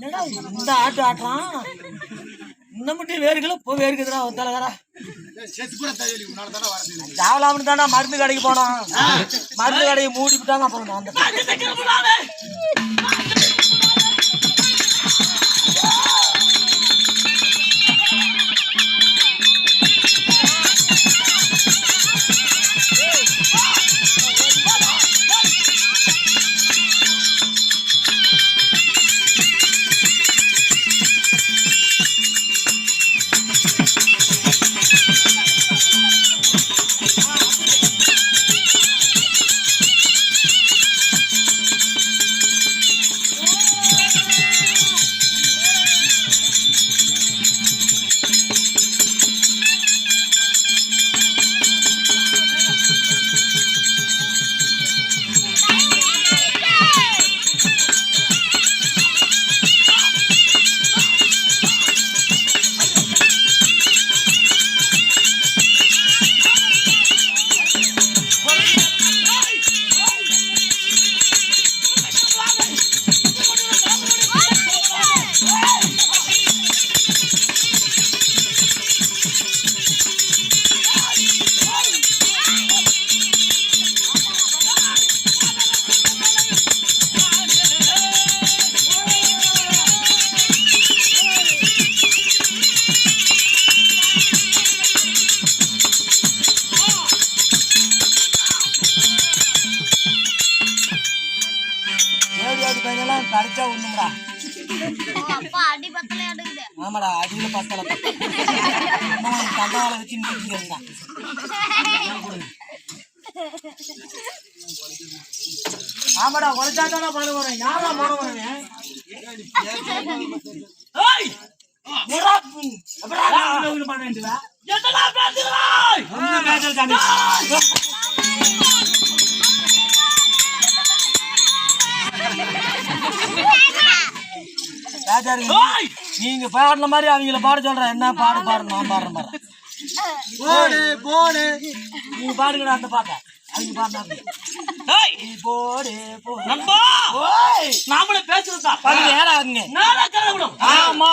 என்னடா இந்த ஆட்டு ஆட்டுறான் இன்னும் மட்டும் வேர்க்கல இப்போ வேர்க்குதுடா ஒரு தலைவரா ஜாவலாமனு தானே மருந்து கடைக்கு போனோம். மருந்து கடையை மூடி விட்டாங்க அப்புறம் நான் ஆமாடா அடியில பத்தல தண்டால வச்சு நிறுத்திக்கிறா ஆமாடா உழைச்சா தானே பண்ண வரேன் யாரா பண்ண வரேன் என்னடா பேசுகிறாய் நீங்க பாடுற மாதிரி அவங்கள பாட சொல்றேன். என்ன பாடு பாடு நான் பாடுற மாதிரி போடு போடு. நீங்க பாடுங்கடா அந்த பாட்ட. அவங்க பாடுறாங்க போடு போடு. நண்பா! ஓய்! நாமளே பேசுறதா பாருங்க ஏடா ஆமா.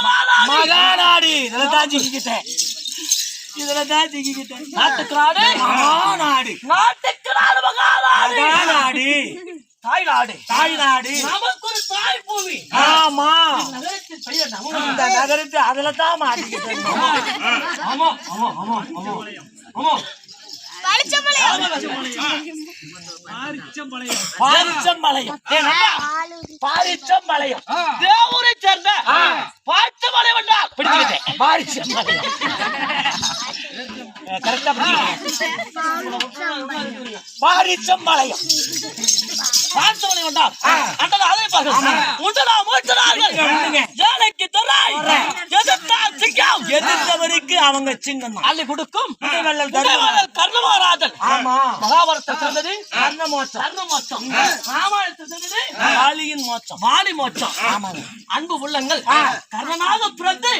மகாநாடு. மகாநாடி இதுல தான் ஜிக்கிட்டேன் இதுல தான் ஜிக்கிட்டேன் நாட்டுக்கு நாடு! மகாநாடு. நாட்டுக்கு நாடு மகாநாடு மகாநாடு. தாய் நாடு தாய்நாடு. நமக்கு ஒரு தாய் பூமி ஆமா நகரத்தின் பெயர் நம்ம இந்த நகரத்து அதுல தான் மாட்டிக்கிட்டேன் ஆமா ஆமா ஆமா ஆமா ஆமா பாரிச்சம்பாளையம். தேவூரை சேர்ந்த பிடிச்சுக்கிட்டேன் கரெக்டா பாரிச்சம்பாளையம். பாச்சமலை வந்தால். ஏழைக்கு தொல்லை எதிர்த்தால் சிங்கம். எதிர்த்தவருக்கு அவங்க சிங்கம் அள்ளி கொடுக்கும். கர்ணமகாராஜன் ஆமா. மகாபாரத்தை சேர்ந்தது கர்ண மோச்சம் கர்ண மோட்சம் ராமாயணத்தை சேர்ந்தது வாணி மோட்சம். ஆமாங்க. அன்பு உள்ளங்கள். கர்ணனாக பிறந்து.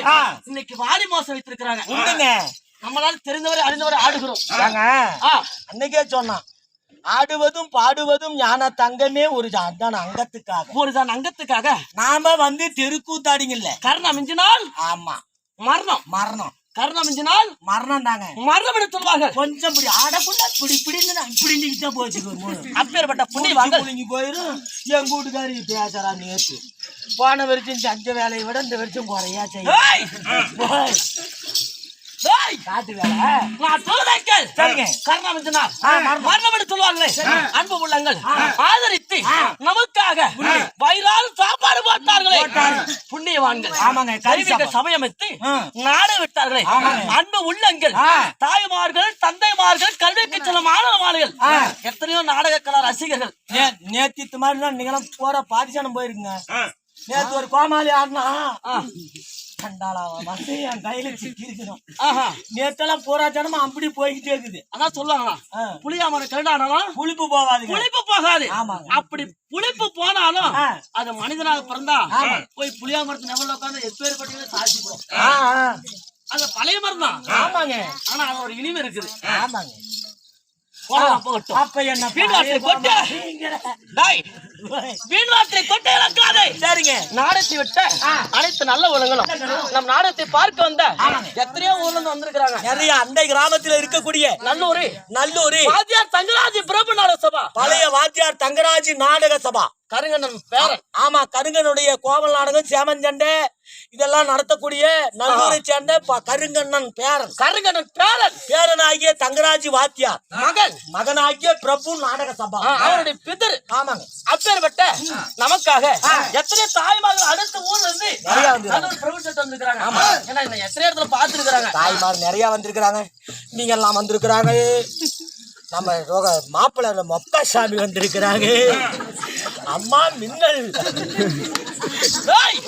இன்னைக்கு வாணி மோசம் வைத்திருக்கிறாங்க. நம்மளால தெரிந்தவரை அறிந்தவரை ஆடுகிறோம். அன்னைக்கே சொன்னான். ஆடுவதும் பாடுவதும் ஞான தங்கமே ஒரு அதான் அங்கத்துக்காக. ஒரு தான் அங்கத்துக்காக? நாம வந்து தெருக்கூத்தாடிங்கல்ல கர்ணம் மிஞ்சினால்? ஆமா. மரணம். மரணம். கர்ணம் மிஞ்சினால்? மரணம் தாங்க மரணம் என்று சொல்வார்கள். கொஞ்சம் இப்படி ஆடக்குள்ள இப்படி இப்படி நிக்கிட்டா போச்சு அப்பேற்பட்ட புண்ணியவாங்கள் புளிங்கி போயிரும். என் கூட்டுக்காரி பேசுறா நேத்து. போன வருஷம் செஞ்ச வேலையை விட இந்த வருஷம் குறையா செய்ய அன்பு உள்ளங்கள். ஆதரித்து நமக்காக வயிறால் சாப்பாடு போட்டார்களே. புண்ணியவான்கள். ஆமாங்க, கருவிக. சமயமித்து. நாட விட்டார்களே. அன்பு உள்ளங்கள். தாய்மார்கள் தந்தைமார்கள் கல்விக்கு செல்ல மாணவர்கள் ஆ. எத்தனையோ நாடக கலா ரசிகர்கள். நேத்தித்து மாதிரி நீங்களும் போற பாதிச்சானம் போயிருங்க நேத்து ஒரு கோமாளி ஆடினா நேத்தெல்லாம் போராட்டமா அப்படி போய்கிட்டே இருக்குது. அதான் சொல்லுவாங்களா? ஆ. புளியாமரம் கருடானாலும் புளிப்பு போகாதுங்க புளிப்பு போகாது. அப்படி புளிப்பு போனாலும். அது மனிதனாக பிறந்தா. போய் புளியாமரத்து நெவல்ல உட்காந்து போடும் ஆ, ஆ. அந்த பழைய மரம் தான். ஆமாங்க. ஆனா அது ஒரு இனிமை இருக்குது. ஆமாங்க. அப்ப என்ன வீண் வார்த்தை கொட்டு. இழக்காதே. சரிங்க. நாடகத்தை விட்ட அனைத்து நல்ல உலகங்களும் நம் நாடகத்தை பார்க்க வந்த எத்தனையோ ஊர்ல இருந்து வந்திருக்கிறாங்க. நிறைய அண்டை கிராமத்துல இருக்கக்கூடிய நல்லூர் நல்லூர். வாத்தியார் தங்கராஜ் பிரபு நாடக சபா. பழைய வாத்தியார் தங்கராஜ் நாடக சபா. கருங்கண்ணன் பேரன். ஆமா கருங்கனுடைய கோவல் நாடகம் சேமஞ்சண்டை இதெல்லாம் நடத்தக்கூடிய நல்லூரை சேர்ந்த கருங்கண்ணன் பேரன். கருங்கண்ணன் பேரன். பேரனாகிய தங்கராஜ் வாத்தியார். மகன். மகனாகிய பிரபு நாடக சபா. அவருடைய பிதர். ஆமாங்க. அப்பேற்பட்ட நமக்காக எத்தனை தாய்மார்கள் அடுத்த ஊர்ல இருந்து எத்தனை இடத்துல பார்த்துருக்காங்க தாய்மார் நிறைய வந்திருக்கிறாங்க. நீங்க எல்லாம் வந்திருக்கிறாங்க. நம்ம மாப்பிள்ளை மொப்ப சாமி வந்திருக்கிறாங்க. அம்மா மின்னல். ஓய்.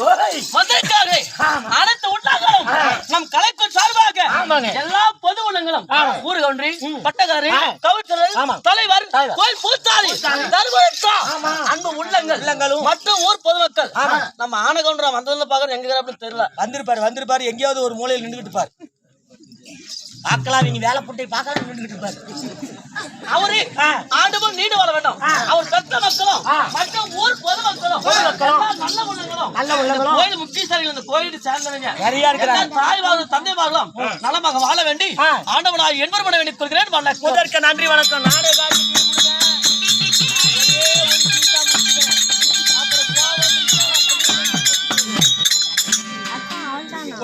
வந்திருக்காரு அனைத்து உள்ளங்களும் நம் கலைக்கு சார்பாக. எல்லா பொது உள்ளங்களும் ஊர் கவுண்டரி பட்டக்காரி ஆமா. தலைவர். கோயில் பூத்தாரி தர்மரட்சா அன்பு உள்ளங்கள் உள்ளங்களும். மற்றும் ஊர் பொதுமக்கள். நம்ம ஆனகவுண்டரா வந்ததுல பாக்குறது எங்க இருக்கிறாப்னு தெரியல. வந்திருப்பாரு வந்திருப்பாரு. எங்கேயாவது ஒரு மூலையில் நின்றுகிட்டு பாரு பார்க்கலாம் நீங்க வேலை புட்டை பார்க்கலாம் இருப்பாரு. அவரு ஆ. ஆண்டுபோல் நீடு வர வேண்டும். அவர் பெற்ற மக்களும் மற்றும் ஊர் பொதுமக்களும் எல்லாம் நல்ல உள்ளங்களும் நல்ல உள்ளங்களும். கோயில் முக்கியஸ்தர்கள் இந்த கோயிலுக்கு சேர்ந்தவங்க நிறைய இருக்கிறாங்க. எல்லா தாய்மார்களும் தந்தைமார்களும் நலமாக வாழ வேண்டி. ஆண்டவனாய் என்பர் பண்ண வேண்டிக் கொள்கிறேன். வணக்கம். முதற்க நன்றி வணக்கம். நாடே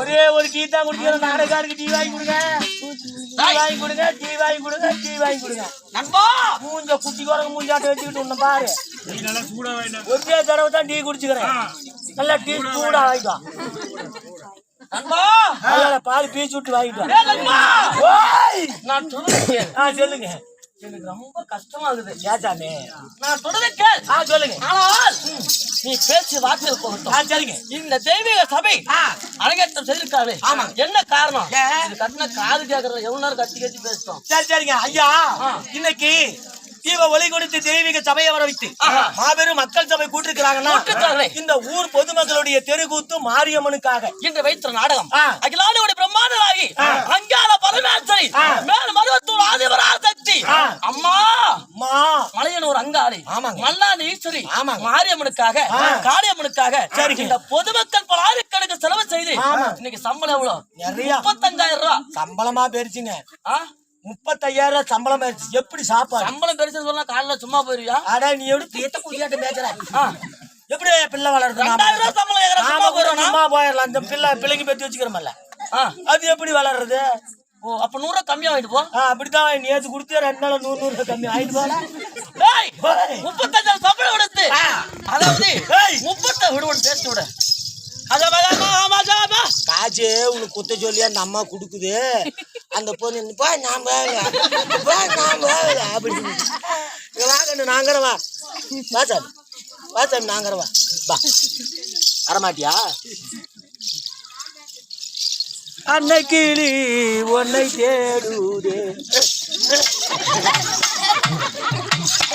ஒரே ஒரு டீ தான் குடிக்கிறேன் நாடகாருக்கு டீ வாங்கி கொடுங்க. டீ வாங்கி கொடுங்க டீ வாங்கி கொடுங்க டீ வாங்கி கொடுங்க. நண்பா மூஞ்ச குட்டி குரங்கு மூஞ்சாட்ட வச்சுக்கிட்டு உன்ன பாரு. ஒரே தடவை தான் டீ குடிச்சுக்கிறேன். நல்லா டீ சூடா வாங்கிட்டு வா நண்பா. நல்லா பால் பீச்சு விட்டு வாங்கிட்டு வா ஏ நண்பா. ஓய்! நான் சொல்லுங்க. ஆ சொல்லுங்க. எனக்கு ரொம்ப கஷ்டமா இருக்குது ஏச்சாமே நான் சொல்றதை கேள். ஆ சொல்லுங்க. ஆனால் நீ பேச்சு வாக்கில் போகட்டும் ஆ சரிங்க. இந்த தெய்வீக சபை. அரங்கேற்றம் செய்திருக்காரு. ஆமா. என்ன காரணம்? இது கட்டின காது கேக்குறது எவ்வளவு நேரம் கட்டி கட்டி பேசிட்டோம். சரி சரிங்க. ஐயா. இன்னைக்கு தீப ஒளி கொடுத்து தெய்வீக சபையை வர வைத்து. மாபெரும் மக்கள் சபை கூட்டிருக்கிறாங்கன்னா கூட்டிருக்காங்களே. இந்த ஊர் பொதுமக்களுடைய தெருக்கூத்து மாரியம்மனுக்காக இன்று வைத்த நாடகம் ஆ. அகிலாண்டியோட பிரம்மாண்டராகி அங்கால பரமேஸ்வரி. மேல மருவத்தூர் ஆதிபரா சக்தி. அம்மா அம்மா மலையனூர் அங்காளி ஆமாங்க. மல்லாண்டு ஈஸ்வரி ஆமாங்க. மாரியம்மனுக்காக. காளியம்மனுக்காக சரிங்க. இந்த பொதுமக்கள் பல ஆயிரக்கணக்கு செலவு செய்து ஆமா. இன்னைக்கு சம்பளம் எவ்வளவு நிறைய முப்பத்தஞ்சாயிரம் ரூபாய் சம்பளமா போயிருச்சுங்க? முப்பத்தையாயிரம் சம்பளம் போயிருச்சு எப்படி சாப்பாடு? சம்பளம் பெருசு சொன்னா காலைல சும்மா போயிருவியா? அட நீ தீட்ட குடியாட்ட பேசுற ஆ. எப்படி பிள்ளை வளருது சும்மா போயிடலாம் அந்த பிள்ளை பிள்ளைங்க பத்தி வச்சுக்கிறோம்ல. அது எப்படி வளருது ஓ அப்ப நூறு கம்மியா வாங்கிட்டு போ. ஆ, அப்படித்தான். நேத்து கொடுத்து ரெண்டு நாள் நூறு நூறு கம்மி ஆயிட்டு போல. முப்பத்தஞ்சாயிரம் சம்பளம் கொடுத்து. அதாவது. முப்பத்த விடுவோம் பேசிட்டு விட. காசு உனக்கு குத்த சொல்லி அந்த அம்மா கொடுக்குது. அந்த பொண்ணு பா நான் போகல. பா நான் போகல. அப்படி இங்க வாங்க நாங்கிற வா. வா சாமி. வா சாமி நாங்கிற வா. வா. வரமாட்டியா? அன்னைக்கிளி உன்னை தேடுதே.